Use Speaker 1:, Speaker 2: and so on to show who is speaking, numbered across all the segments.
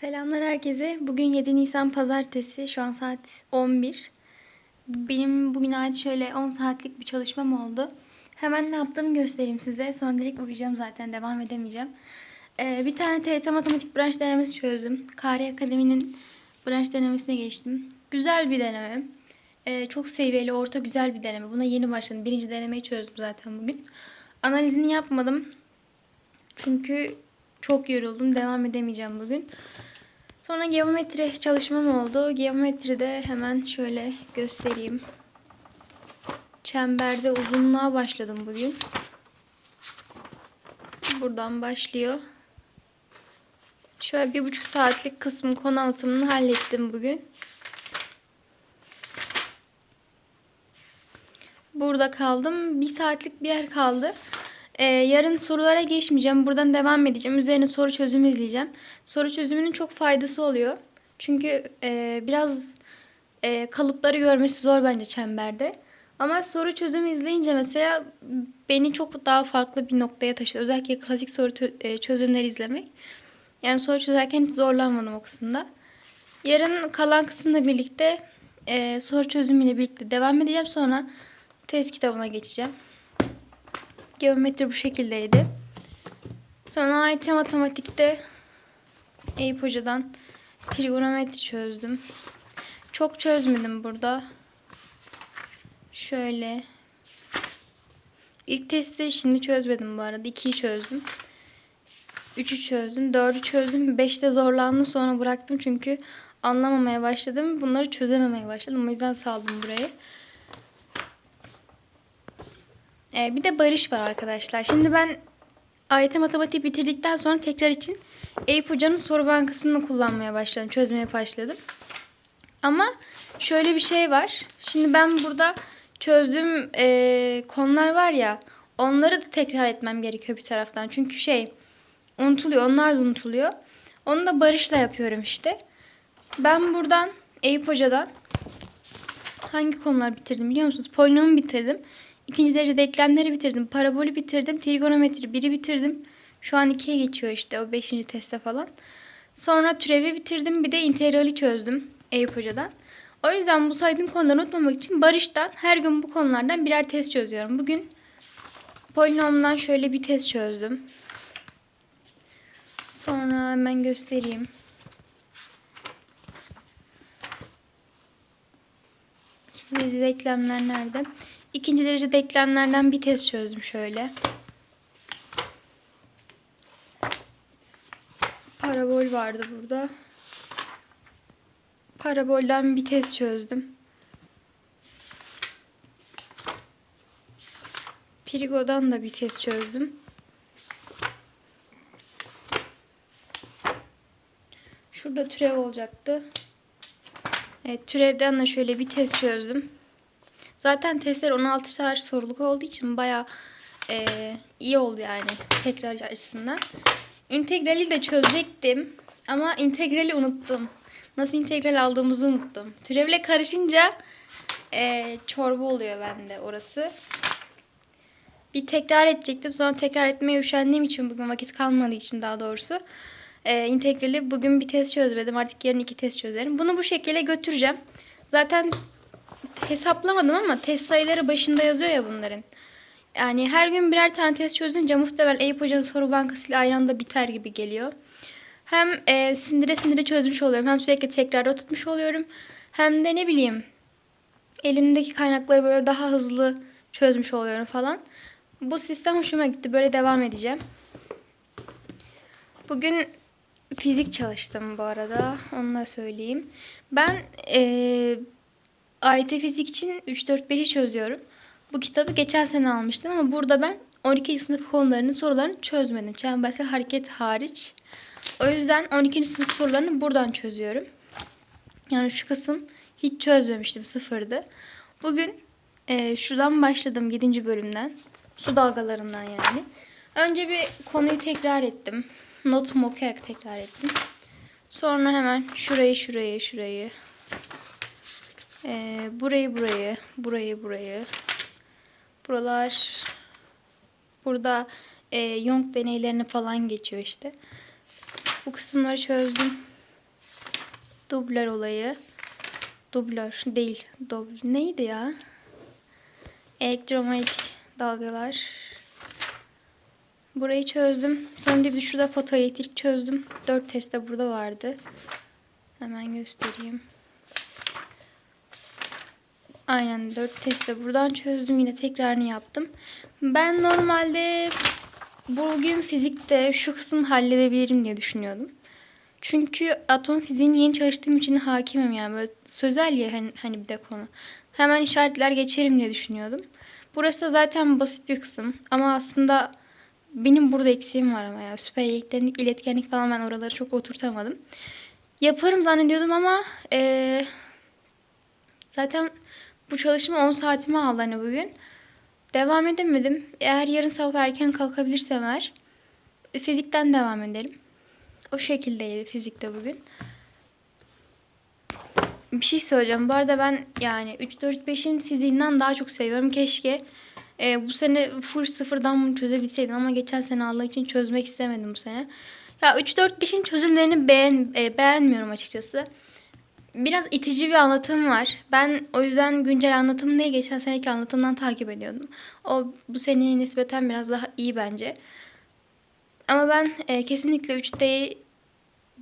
Speaker 1: Selamlar herkese. Bugün 7 Nisan Pazartesi. Şu an saat 11. Benim bugün ait şöyle 10 saatlik bir çalışmam oldu. Hemen ne yaptığımı göstereyim size. Sonra direkt uyuyacağım zaten. Devam edemeyeceğim. Ee, bir tane TYT Matematik branş denemesi çözdüm. Kari Akademi'nin branş denemesine geçtim. Güzel bir deneme. Ee, çok seviyeli, orta güzel bir deneme. Buna yeni başladım. Birinci denemeyi çözdüm zaten bugün. Analizini yapmadım. Çünkü çok yoruldum. Devam edemeyeceğim bugün. Sonra geometri çalışmam oldu. Geometride hemen şöyle göstereyim. Çemberde uzunluğa başladım bugün. Buradan başlıyor. Şöyle bir buçuk saatlik kısmın konu anlatımını hallettim bugün. Burada kaldım. Bir saatlik bir yer kaldı. Ee, yarın sorulara geçmeyeceğim. Buradan devam edeceğim. Üzerine soru çözümü izleyeceğim. Soru çözümünün çok faydası oluyor. Çünkü e, biraz e, kalıpları görmesi zor bence çemberde. Ama soru çözümü izleyince mesela beni çok daha farklı bir noktaya taşıdı. Özellikle klasik soru e, çözümleri izlemek. Yani soru çözerken hiç zorlanmadım o kısımda. Yarın kalan kısımla birlikte e, soru çözümüyle birlikte devam edeceğim. Sonra test kitabına geçeceğim. Geometri bu şekildeydi. Sonra AYT matematikte Eyüp Hoca'dan trigonometri çözdüm. Çok çözmedim burada. Şöyle. İlk testi şimdi çözmedim bu arada. 2'yi çözdüm. 3'ü çözdüm. 4'ü çözdüm. 5'te zorlandım sonra bıraktım çünkü anlamamaya başladım. Bunları çözememeye başladım. O yüzden saldım burayı. Ee, bir de barış var arkadaşlar. Şimdi ben AYT matematik bitirdikten sonra tekrar için Eyüp Hoca'nın soru bankasını kullanmaya başladım. Çözmeye başladım. Ama şöyle bir şey var. Şimdi ben burada çözdüğüm e, konular var ya onları da tekrar etmem gerekiyor bir taraftan. Çünkü şey unutuluyor. Onlar da unutuluyor. Onu da Barış'la yapıyorum işte. Ben buradan Eyüp Hoca'dan hangi konular bitirdim biliyor musunuz? Polinomu bitirdim. İkinci derece denklemleri bitirdim. Parabolü bitirdim. Trigonometri biri bitirdim. Şu an ikiye geçiyor işte o beşinci teste falan. Sonra türevi bitirdim. Bir de integrali çözdüm Eyüp Hoca'dan. O yüzden bu saydığım konuları unutmamak için Barış'tan her gün bu konulardan birer test çözüyorum. Bugün polinomdan şöyle bir test çözdüm. Sonra hemen göstereyim. Derece denklemler nerede? İkinci derece denklemlerden bir test çözdüm şöyle. Parabol vardı burada. Parabolden bir test çözdüm. Trigo'dan da bir test çözdüm. Şurada türev olacaktı. Evet türevden de şöyle bir test çözdüm. Zaten testler 16 saat soruluk olduğu için baya e, iyi oldu yani tekrar açısından. İntegrali de çözecektim ama integrali unuttum. Nasıl integral aldığımızı unuttum. Türevle karışınca e, çorba oluyor bende orası. Bir tekrar edecektim sonra tekrar etmeye üşendiğim için bugün vakit kalmadığı için daha doğrusu. E, integrali bugün bir test çözmedim artık yarın iki test çözerim. Bunu bu şekilde götüreceğim. Zaten hesaplamadım ama test sayıları başında yazıyor ya bunların. Yani her gün birer tane test çözünce muhtemelen Eyüp Hoca'nın soru bankasıyla aynı anda biter gibi geliyor. Hem e, sindire sindire çözmüş oluyorum hem sürekli tekrarda tutmuş oluyorum. Hem de ne bileyim elimdeki kaynakları böyle daha hızlı çözmüş oluyorum falan. Bu sistem hoşuma gitti. Böyle devam edeceğim. Bugün fizik çalıştım bu arada. Onu da söyleyeyim. Ben e, AYT fizik için 3-4-5'i çözüyorum. Bu kitabı geçen sene almıştım ama burada ben 12. sınıf konularının sorularını çözmedim. Çembersel hareket hariç. O yüzden 12. sınıf sorularını buradan çözüyorum. Yani şu kısım hiç çözmemiştim. Sıfırdı. Bugün e, şuradan başladım 7. bölümden. Su dalgalarından yani. Önce bir konuyu tekrar ettim. Notumu okuyarak tekrar ettim. Sonra hemen şurayı şurayı şurayı ee, burayı burayı, burayı burayı. Buralar burada e, Young deneylerini falan geçiyor işte. Bu kısımları çözdüm. Dublör olayı. Dublör değil. Dubl neydi ya? Elektromanyetik dalgalar. Burayı çözdüm. Sonra bir şurada fotoelektrik çözdüm. 4 test de burada vardı. Hemen göstereyim. Aynen 4 test de buradan çözdüm. Yine tekrarını yaptım. Ben normalde bugün fizikte şu kısmı halledebilirim diye düşünüyordum. Çünkü atom fiziğini yeni çalıştığım için hakimim yani böyle sözel ya hani, hani bir de konu. Hemen işaretler geçerim diye düşünüyordum. Burası zaten basit bir kısım ama aslında benim burada eksiğim var ama ya süper elektronik iletkenlik falan ben oraları çok oturtamadım. Yaparım zannediyordum ama eee, zaten bu çalışma 10 saatimi aldı hani bugün. Devam edemedim. Eğer yarın sabah erken kalkabilirsem eğer fizikten devam ederim. O şekildeydi fizikte bugün. Bir şey söyleyeceğim. Bu arada ben yani 3 4 5'in fiziğinden daha çok seviyorum. Keşke e, bu sene full sıfırdan bunu çözebilseydim ama geçen sene Allah için çözmek istemedim bu sene. Ya 3 4 5'in çözümlerini beğen e, beğenmiyorum açıkçası. Biraz itici bir anlatım var. Ben o yüzden güncel anlatım diye geçen seneki anlatımdan takip ediyordum. O bu seneye nispeten biraz daha iyi bence. Ama ben e, kesinlikle 3D'yi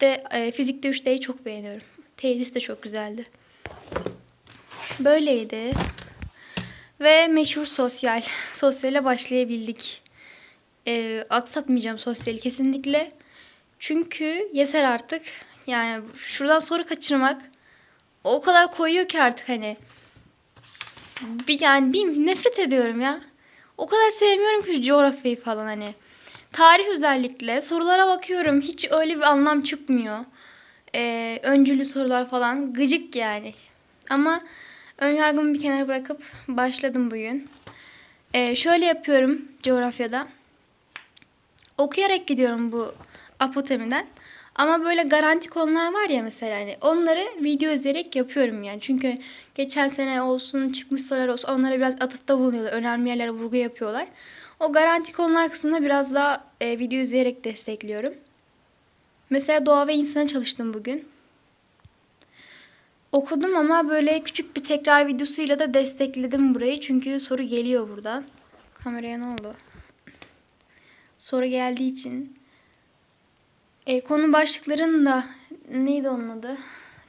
Speaker 1: de e, fizikte 3D'yi çok beğeniyorum. Tesis de çok güzeldi. Böyleydi. Ve meşhur sosyal. Sosyale başlayabildik. E, aksatmayacağım sosyali kesinlikle. Çünkü yeter artık. Yani şuradan soru kaçırmak o kadar koyuyor ki artık hani. Bir, yani bir nefret ediyorum ya. O kadar sevmiyorum ki coğrafyayı falan hani. Tarih özellikle sorulara bakıyorum. Hiç öyle bir anlam çıkmıyor. Ee, öncülü sorular falan gıcık yani. Ama ön yargımı bir kenara bırakıp başladım bugün. Ee, şöyle yapıyorum coğrafyada. Okuyarak gidiyorum bu apotemiden. Ama böyle garanti konular var ya mesela hani onları video izleyerek yapıyorum yani. Çünkü geçen sene olsun çıkmış sorular olsun onlara biraz atıfta bulunuyorlar. Önemli yerlere vurgu yapıyorlar. O garanti konular kısmında biraz daha e, video izleyerek destekliyorum. Mesela doğa ve insana çalıştım bugün. Okudum ama böyle küçük bir tekrar videosuyla da destekledim burayı. Çünkü soru geliyor buradan. Kameraya ne oldu? Soru geldiği için. E, konu başlıklarında neydi onun adı?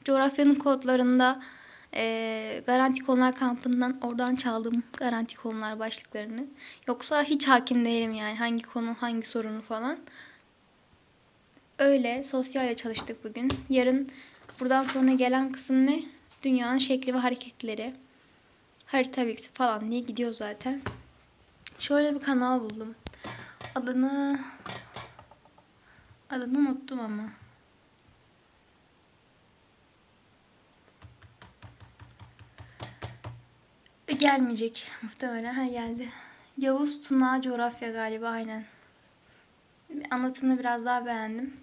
Speaker 1: Coğrafyanın kodlarında e, garanti konular kampından oradan çaldım garanti konular başlıklarını. Yoksa hiç hakim değilim yani hangi konu hangi sorunu falan. Öyle sosyalle çalıştık bugün. Yarın buradan sonra gelen kısım ne? Dünyanın şekli ve hareketleri. Harita bilgisi falan diye gidiyor zaten. Şöyle bir kanal buldum. Adını adını unuttum ama. Gelmeyecek muhtemelen. Ha geldi. Yavuz Tuna Coğrafya galiba aynen. Anlatımını biraz daha beğendim.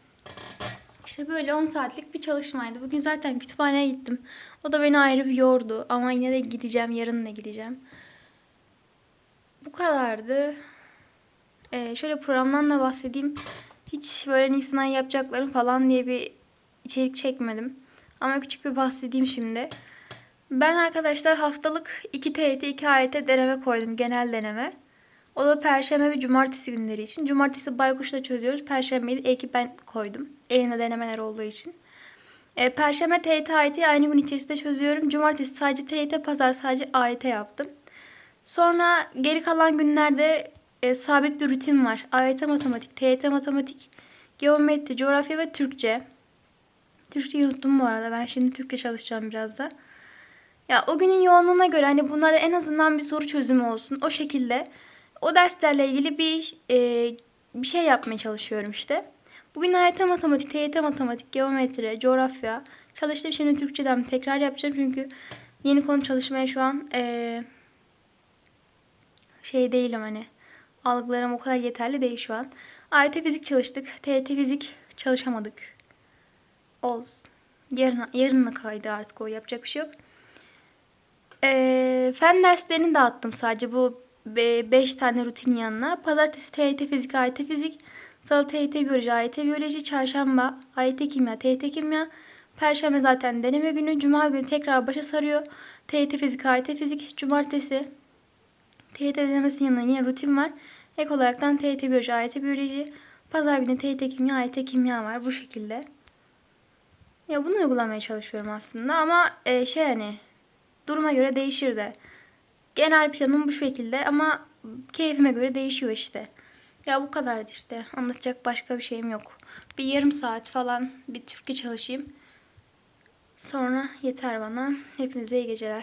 Speaker 1: İşte böyle 10 saatlik bir çalışmaydı. Bugün zaten kütüphaneye gittim. O da beni ayrı bir yordu. Ama yine de gideceğim. Yarın da gideceğim. Bu kadardı. Ee, şöyle programdan da bahsedeyim. Hiç böyle Nisan ayı yapacaklarım falan diye bir içerik çekmedim. Ama küçük bir bahsedeyim şimdi. Ben arkadaşlar haftalık 2 TYT 2 AYT deneme koydum. Genel deneme. O da perşembe ve cumartesi günleri için. Cumartesi baykuşla çözüyoruz. Perşembeyi de ekip ben koydum. Elimde denemeler olduğu için. E, Perşembe TYT AYT aynı gün içerisinde çözüyorum. Cumartesi sadece TYT, pazar sadece AYT yaptım. Sonra geri kalan günlerde e, sabit bir rutin var. AYT matematik, TYT matematik, geometri, coğrafya ve Türkçe. Türkçeyi unuttum bu arada. Ben şimdi Türkçe çalışacağım biraz da. Ya o günün yoğunluğuna göre hani bunlarda en azından bir soru çözümü olsun. O şekilde o derslerle ilgili bir e, bir şey yapmaya çalışıyorum işte. Bugün AYT matematik, TYT matematik, geometri, coğrafya çalıştım. Şimdi Türkçeden tekrar yapacağım çünkü yeni konu çalışmaya şu an e, şey değilim hani algılarım o kadar yeterli değil şu an. AYT fizik çalıştık. TYT fizik çalışamadık. Olsun. Yarın, yarınla kaydı artık o yapacak bir şey yok. Ee, fen derslerini dağıttım sadece bu 5 tane rutin yanına. Pazartesi TYT fizik, AYT fizik. Salı TYT biyoloji, AYT biyoloji. Çarşamba AYT kimya, TYT kimya. Perşembe zaten deneme günü. Cuma günü tekrar başa sarıyor. TYT fizik, AYT fizik. Cumartesi TYT denemesinin yanında yine rutin var. Ek olaraktan TYT biyoloji, AYT biyoloji. Pazar günü TYT kimya, AYT kimya var. Bu şekilde. Ya bunu uygulamaya çalışıyorum aslında ama e, şey hani duruma göre değişir de. Genel planım bu şekilde ama keyfime göre değişiyor işte. Ya bu kadardı işte. Anlatacak başka bir şeyim yok. Bir yarım saat falan bir Türkçe çalışayım. Sonra yeter bana. Hepinize iyi geceler.